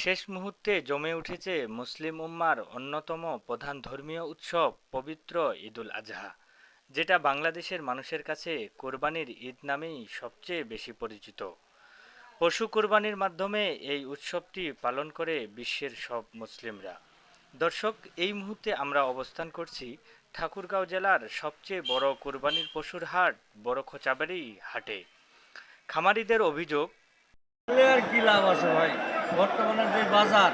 শেষ মুহূর্তে জমে উঠেছে মুসলিম উম্মার অন্যতম প্রধান ধর্মীয় উৎসব পবিত্র ঈদুল আজহা, যেটা বাংলাদেশের মানুষের কাছে কোরবানির ঈদ নামেই সবচেয়ে বেশি পরিচিত। পশু কোরবানির মাধ্যমে এই উৎসবটি পালন করে বিশ্বের সব মুসলিমরা। দর্শক, এই মুহূর্তে আমরা অবস্থান করছি ঠাকুরগাঁও জেলার সবচেয়ে বড় কোরবানির পশুর হাট বড় খোঁচাবাড়ি হাটে। খামারিদের অভিযোগ কি লাভ আছে ভাই? বর্তমানে যে বাজার,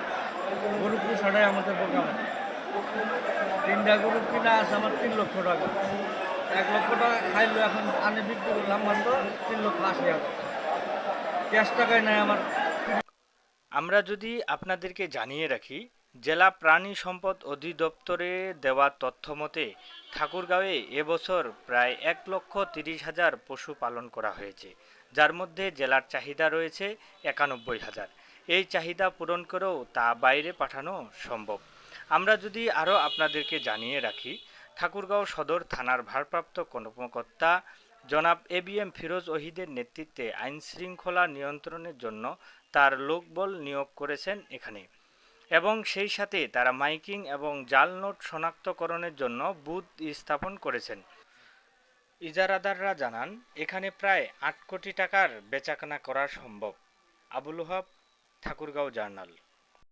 গরু পোষাটাই আমাদের বোকাম তিনটা গরু কিনা আছে আমার তিন লক্ষ টাকা। এক লক্ষ টাকা খাইলো, এখন আনে বিক্রি করলাম মাত্র তিন লক্ষ আশি হাজার। ক্যাশ টাকায় নেয় আমার। আমরা যদি আপনাদেরকে জানিয়ে রাখি, জেলা প্রাণী সম্পদ অধিদপ্তরে দেওয়া তথ্য মতে ঠাকুরগাঁওয়ে এবছর প্রায় এক লক্ষ তিরিশ হাজার পশু পালন করা হয়েছে, যার মধ্যে জেলার চাহিদা রয়েছে একানব্বই হাজার। এই চাহিদা পূরণ করেও তা বাইরে পাঠানো সম্ভব। আমরা যদি আরও আপনাদেরকে জানিয়ে রাখি, ঠাকুরগাঁও সদর থানার ভারপ্রাপ্ত কর্মকর্তা জনাব এ বি এম ফিরোজ ওহিদের নেতৃত্বে আইন শৃঙ্খলা নিয়ন্ত্রণের জন্য তার লোকবল নিয়োগ করেছেন এখানে। এবং সেই সাথে তারা মাইকিং এবং জাল নোট শনাক্তকরণের জন্য বুথ স্থাপন করেছেন। ইজারাদাররা জানান, এখানে প্রায় আট কোটি টাকার বেচাকেনা করা সম্ভব। আবুল ওহাব ঠাকুরগাঁও জার্নাল।